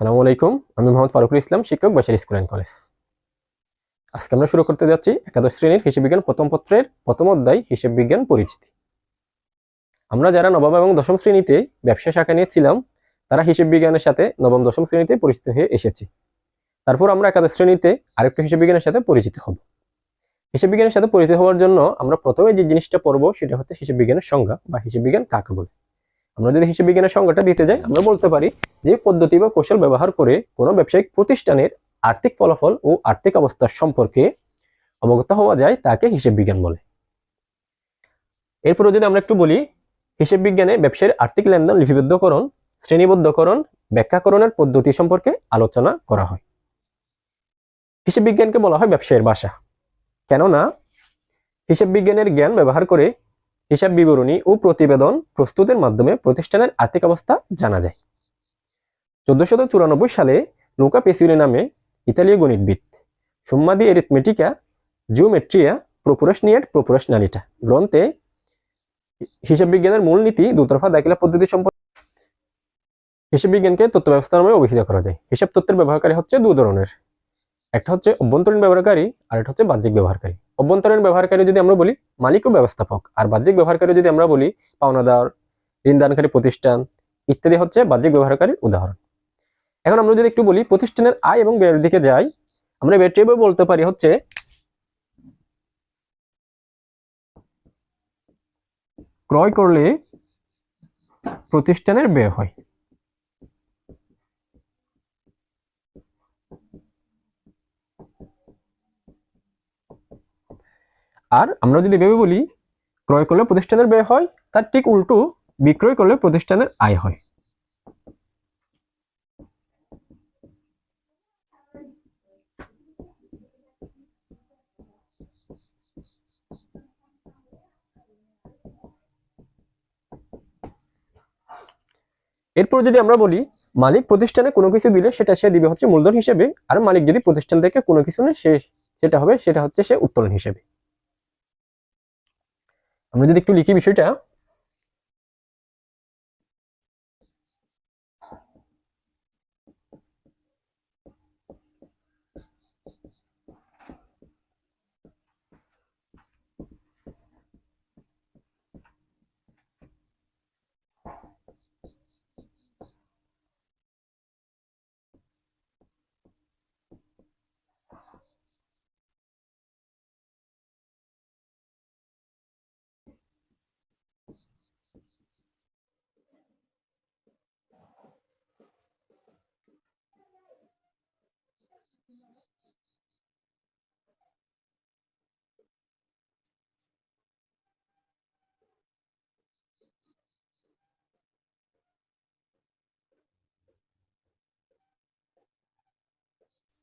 সালামু আলাইকুম, আমি মোহাম্মদ ফারুকুল ইসলাম, শিক্ষক বাসার স্কুল অ্যান্ড কলেজ। আজকে আমরা শুরু করতে যাচ্ছি একাদশ শ্রেণির হিসাব বিজ্ঞান প্রথম পত্রের প্রথম অধ্যায়, হিসেব বিজ্ঞান পরিচিতি। আমরা যারা নবম এবং দশম শ্রেণীতে ব্যবসা শাখা নিয়েছিলাম, তারা হিসেব বিজ্ঞানের সাথে নবম, দশম শ্রেণীতে পরিচিত হয়ে এসেছি। তারপর আমরা একাদশ শ্রেণীতে আরেকটু হিসাব বিজ্ঞানের সাথে পরিচিত হব। হিসাব বিজ্ঞানের সাথে পরিচিত হওয়ার জন্য আমরা প্রথমে যে জিনিসটা পড়ব, সেটা হচ্ছে হিসাব বিজ্ঞানের সংজ্ঞা বা হিসাব বিজ্ঞান কাকে বলে। আমরা যদি হিসাব বিজ্ঞানের সংজ্ঞাটা দিতে যাই, আমরা বলতে পারি যে পদ্ধতি বা কৌশল ব্যবহার করে কোনো ব্যবসায়িক প্রতিষ্ঠানের আর্থিক ফলাফল ও আর্থিক অবস্থা সম্পর্কে অবগত হওয়া যায় তাকে হিসাব বিজ্ঞান বলে। এরপরে যদি আমরা একটু বলি, হিসাব বিজ্ঞানে ব্যবসায়ের আর্থিক লেনদেন লিপিবদ্ধকরণ, শ্রেণীবদ্ধকরণ, ব্যাখ্যাকরণের পদ্ধতি সম্পর্কে আলোচনা করা হয়। হিসাব বিজ্ঞানকে বলা হয় ব্যবসায়ের ভাষা কেননা হিসেব বিজ্ঞানের জ্ঞান ব্যবহার করে হিসাব বিবরণী ও প্রতিবেদন প্রস্তুতের মাধ্যমে প্রতিষ্ঠানের আর্থিক অবস্থা জানা যায়। চোদ্দশত চুরানব্বই সালে লুকা পেসিউলি নামে ইতালীয় গণিতবিদ সুম্মাদি এরিথমেটিকা জিওমেট্রিয়া প্রপুরেশনিয়েট প্রপুরেশনালিটা গ্রন্থে হিসাব বিজ্ঞানের মূলনীতি দুতরফা দাখিলা পদ্ধতি সম্পর্কে হিসাব বিজ্ঞানকে তথ্য ব্যবস্থা নামে অভিহিত করা যায়। হিসাব তথ্যের ব্যবহারকারী হচ্ছে দু ধরনের। একটা হচ্ছে অভ্যন্তরীণ ব্যবহারকারী আর একটা হচ্ছে বাহ্যিক ব্যবহারকারী। অভ্যন্তরীণ ব্যবহারকারী যদি আমরা বলি মালিক ও ব্যবস্থাপক। আর বাহ্যিক ব্যবহারকারী যদি আমরা বলি, পাওনাদার, ঋণদানকারী প্রতিষ্ঠান, ইত্যাদি হচ্ছে বাহ্যিক ব্যবহারকারীর উদাহরণ। এখন আমরা যদি একটু বলি, প্রতিষ্ঠানের আয় এবং ব্যয়ের দিকে যাই, আমরা ব্যয়টি বলতে পারি হচ্ছে, ক্রয় করলে প্রতিষ্ঠানের ব্যয় হয়। আর আমরা যদি ভেবে বলি, ক্রয় করলে প্রতিষ্ঠানের ব্যয় হয়, তার ঠিক উল্টো বিক্রয় করলে প্রতিষ্ঠানের আয় হয়। এরপর যদি আমরা বলি, মালিক প্রতিষ্ঠানে কোনো কিছু দিলে সেটা সে দিবে হচ্ছে মূলধন হিসেবে, আর মালিক যদি প্রতিষ্ঠান থেকে কোনো কিছু নেয়, সে সেটা হবে, সেটা হচ্ছে সে উত্তোলন হিসেবে। আমরা যদি একটু লিখি বিষয়টা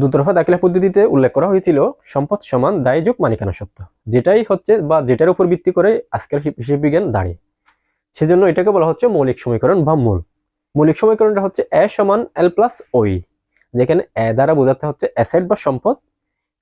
দুতরফা দাখিলা পদ্ধতিতে উল্লেখ করা হয়েছিল, সম্পদ সমান দায় যোগ মালিকানা সত্ত্ব যেটাই হচ্ছে বা যেটার উপর ভিত্তি করে আজকের হিসাব বিজ্ঞান দাঁড়িয়ে। সেজন্য এটাকে বলা হচ্ছে মৌলিক সমীকরণ বা মূল। মৌলিক সমীকরণটা হচ্ছে এ সমান এল প্লাস ওই, যেখানে এ দ্বারা বোঝাতে হচ্ছে অ্যাসেট বা সম্পদ,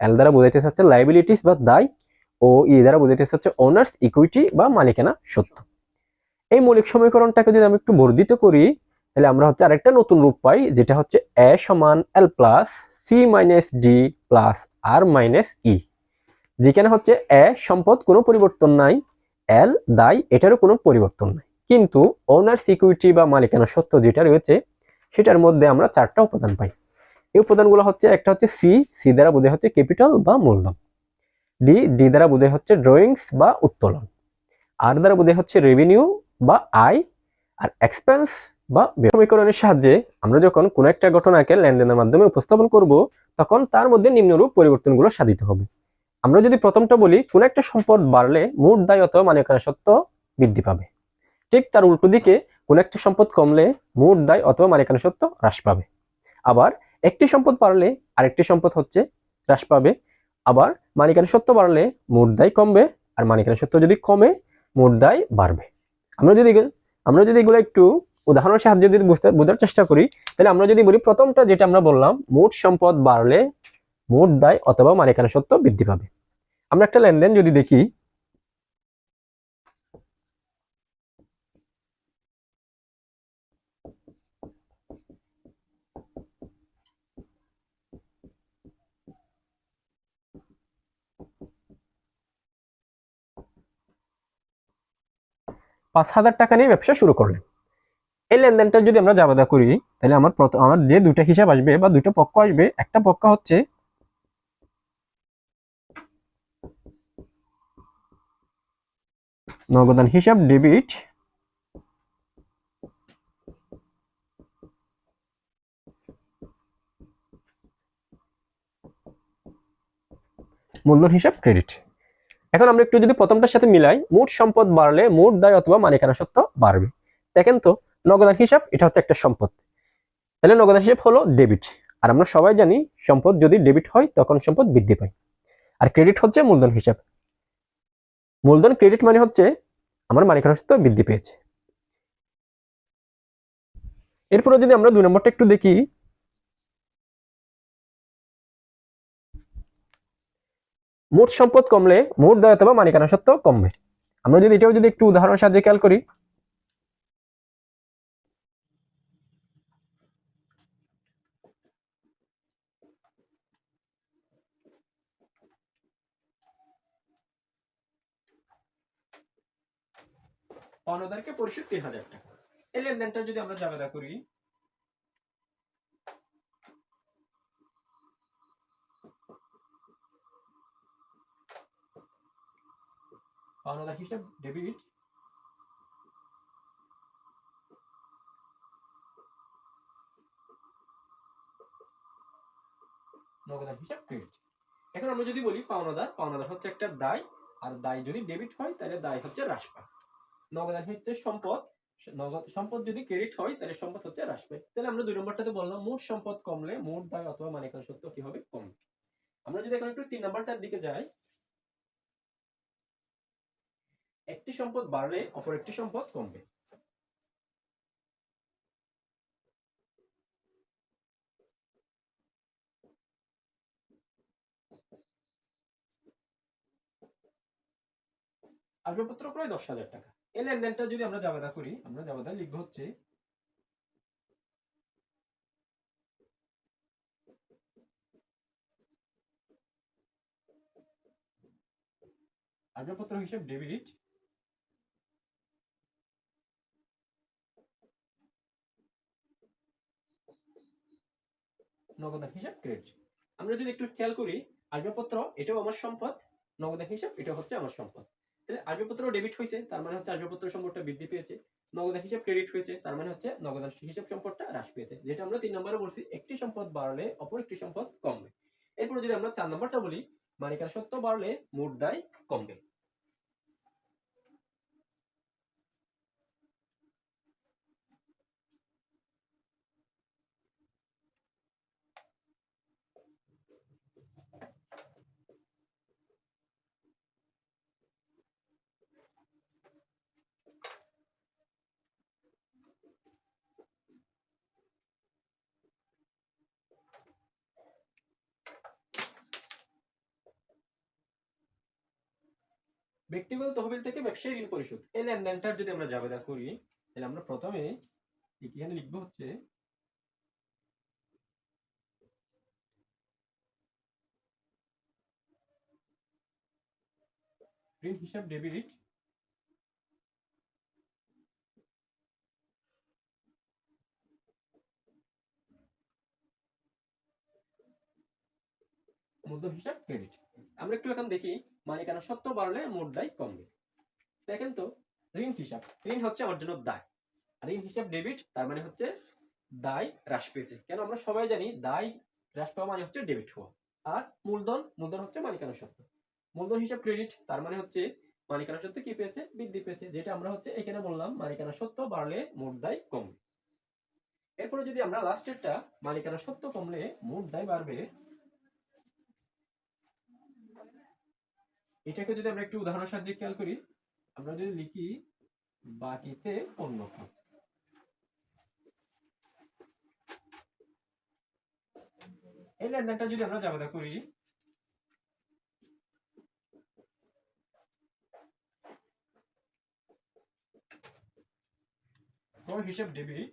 এল দ্বারা বোঝাইতে হচ্ছে লাইবিলিটিস বা দায়, ও ই দ্বারা বোঝাইতে হচ্ছে ওনার্স, ইকুইটি বা মালিকানা সত্য। এই মৌলিক সমীকরণটাকে যদি আমি একটু বর্ধিত করি, তাহলে আমরা হচ্ছে আরেকটা নতুন রূপ পাই, যেটা হচ্ছে এ সমান L plus C minus D plus R minus E যেখানে হচ্ছে এ সম্পদ কোনো পরিবর্তন নাই এল দায় এটারও কোনো পরিবর্তন নাই। কিন্তু ওনার সিকিউরিটি বা মালিকানা সত্য যেটা রয়েছে, সেটার মধ্যে আমরা চারটা উপাদান পাই। এই উপাদানগুলো হচ্ছে, একটা হচ্ছে সি সি দ্বারা বোধহয় হচ্ছে ক্যাপিটাল বা মূলধন। ডি ডি দ্বারা বোধহয় হচ্ছে ড্রয়িংস বা উত্তোলন। আর দ্বারা বোধহয় হচ্ছে রেভিনিউ বা আয়। আর এক্সপেন্স বা সমীকরণের সাহায্যে আমরা যখন কোনো একটা ঘটনাকে লেনদেনের মাধ্যমে উপস্থাপন করব, তখন তার মধ্যে নিম্নরূপ পরিবর্তনগুলো সাধিত হবে। আমরা যদি প্রথমটা বলি, কোনো একটা সম্পদ বাড়লে মোট দায় অথবা মালিকানা সত্ত্ব বৃদ্ধি পাবে। ঠিক তার উল্টো দিকে, কোনো একটা সম্পদ কমলে মোট দায় অথবা মালিকানা সত্ত্ব হ্রাস পাবে। আবার একটি সম্পদ বাড়লে আরেকটি সম্পদ হচ্ছে হ্রাস পাবে। আবার মালিকানা সত্ত্ব বাড়লে মোট দায় কমবে, আর মালিকানা সত্ত্ব যদি কমে, মোট দায় বাড়বে। আমরা যদি আমরা যদি এগুলো একটু উদাহরণ সাহায্যে যদি বোঝার চেষ্টা করি, তাহলে আমরা যদি বলি প্রথমটা যেটা আমরা বললাম, মোট সম্পদ বাড়লে মোট দায় অথবা মালিকানা সত্ত্ব বৃদ্ধি পাবে। আমরা একটা লেনদেন যদি দেখি, পাঁচ হাজার টাকা নিয়ে ব্যবসা শুরু করলেন। এই লেনদেনটা যদি আমরা জাবেদা করি, তাহলে আমার প্রথম আমার যে দুইটা হিসাব আসবে বা দুইটা পক্ষ আসবে, একটা পক্ষ হচ্ছে নগদান হিসাব ডেবিট মূলধন হিসাব ক্রেডিট এখন আমরা একটু যদি প্রথমটার সাথে মিলাই, মোট সম্পদ বাড়লে মোট দায় অথবা মালিকানা সত্ত্ব বাড়বে। দেখেন তো নগদান হিসাব, এটা হচ্ছে একটা সম্পদ তাহলে নগদান হিসাব হলো ডেবিট আর আমরা সবাই জানি সম্পদ যদি ডেবিট হয়, তখন সম্পদ বৃদ্ধি পায়। আর ক্রেডিট হচ্ছে মূলধন হিসাব। মূলধন ক্রেডিট মানে হচ্ছে আমার মালিকানা সত্ত্ব বৃদ্ধি পেয়েছে। এরপরে যদি আমরা দুই নম্বরটা একটু দেখি, মোট সম্পদ কমলে মোট দায় অথবা মালিকানা সত্ত্ব কমবে। আমরা যদি এটাও যদি একটু উদাহরণ সাহায্যে খেয়াল করি পাওনাদারকে পরিশোধ তিন হাজার টাকা। এই লেনদেনটা যদি আমরা জাবেদা করি পাওনাদার হিসাব ডেবিট নগদান হিসাব ক্রেডিট। এখন আমরা যদি বলি পাওনাদার পাওনাদার হচ্ছে একটা দায়, আর দায় যদি ডেবিট হয়, তাহলে দায় হচ্ছে হ্রাস পায়। নগদান হচ্ছে সম্পদ। নগদ, সম্পদ যদি হয়, তাহলে সম্পদ হচ্ছে হ্রাস পায় তাহলে আমরা দুই নম্বরটাতে বললাম, মোট সম্পদ কমলে মোট দায় অথবা মালিকানা সত্ত্ব কি হবে কম? আমরা যদি এখন একটু তিন নম্বরটার দিকে যাই, একটি সম্পদ বাড়লে অপর একটি সম্পদ কমবে। আসবাবপত্র ক্রয় দশ হাজার টাকা। এই লেনদেনটা যদি আমরা জাবেদা করি, আমরা জাবেদা লিখব হচ্ছে আসবাবপত্র হিসেব ডেবিট নগদান হিসাব ক্রেডিট আমরা যদি একটু খেয়াল করি আসবাবপত্র এটাও আমার সম্পদ নগদান হিসাব এটা হচ্ছে আমার সম্পদ। আসবাবপত্র ডেবিট হয়েছে, তার মানে হচ্ছে আসবাবপত্র সম্পদটা বৃদ্ধি পেয়েছে। নগদ হিসাব ক্রেডিট হয়েছে, তার মানে হচ্ছে নগদ হিসাব সম্পদটা হ্রাস পেয়েছে। যেটা আমরা তিন নম্বরে বলছি, একটি সম্পদ বাড়লে অপর একটি সম্পদ কমবে। এরপর যদি আমরা চার নম্বরটা বলি মালিকানা সত্ত্ব বাড়লে মোট দায় কমবে। ব্যক্তিগত তহবিল থেকে ব্যবসায়ী ঋণ পরিশোধ। এই লেনদেনটার যদি আমরা জাবেদা করি, তাহলে আমরা প্রথমে এখানে লিখব হচ্ছে ঋণ হিসাব ডেবিট মূলধন হিসাব ক্রেডিট আমরা একটু এখন দেখি মালিকানা সত্ত্ব বাড়লে মোট দায় কমবে দেখেন তো, ঋণ হিসাব। ঋণ হচ্ছে আমার জন্য দায়। আর ঋণ হিসাব ডেবিট তার মানে হচ্ছে দায় হ্রাস পেয়েছে। কেন আমরা সবাই জানি দায় হ্রাস পাওয়া মানে হচ্ছে ডেবিট হওয়া। আর মূলধন মূলধন হচ্ছে মালিকানা সত্ত্ব মূলধন হিসাব ক্রেডিট তার মানে হচ্ছে মালিকানা সত্ত্ব কি পেয়েছে? বৃদ্ধি পেয়েছে। যেটা আমরা হচ্ছে এখানে বললাম, মালিকানা সত্ত্ব বাড়লে মোট দায় কমবে এরপরে যদি আমরা লাস্টেরটা মালিকানা সত্ত্ব কমলে মোট দায় বাড়বে এটাকে যদি আমরা একটু উদাহরণের সাহায্যে খেয়াল করি, আমরা যদি লিখি, বাকিতে পণ্য খাত। এই লেনদেনটা যদি আমরা জাবেদা করি হিসাব ডেবিট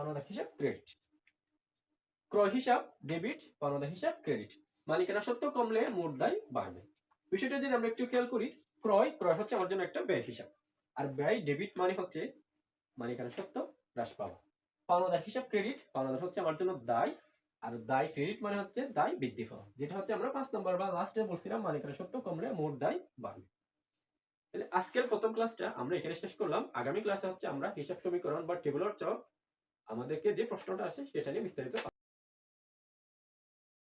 পাওনাদার হিসাব ক্রেডিট ক্রয় হিসাব ডেবিট পাওনাদার হিসাব ক্রেডিট মালিকানা সত্ত্ব কমলে মোট দায় বাড়বে। বিষয়টা যদি আমরা একটু খেয়াল করি, ক্রয় ক্রয় হচ্ছে আমার জন্য একটা ব্যয় হিসাব। আর ব্যয় ডেবিট মানে হচ্ছে মালিকানা সত্ত্ব হ্রাস পাওয়া। পাওনাদার হিসাব ক্রেডিট পাওনাদার হচ্ছে আমার জন্য দায়। আর দায় ক্রেডিট মানে হচ্ছে দায় বৃদ্ধি পাওয়া। যেটা হচ্ছে আমরা পাঁচ নম্বর বা লাস্টে বলছিলাম, মালিকানা সত্ত্ব কমলে মোট দায় বাড়বে। আজকের প্রথম ক্লাসটা আমরা এখানে শেষ করলাম। আগামী ক্লাসে হচ্ছে আমরা হিসাব সমীকরণ বা টেবুলার চক আমাদেরকে যে প্রশ্নটা আসে সেটা নিয়ে বিস্তারিত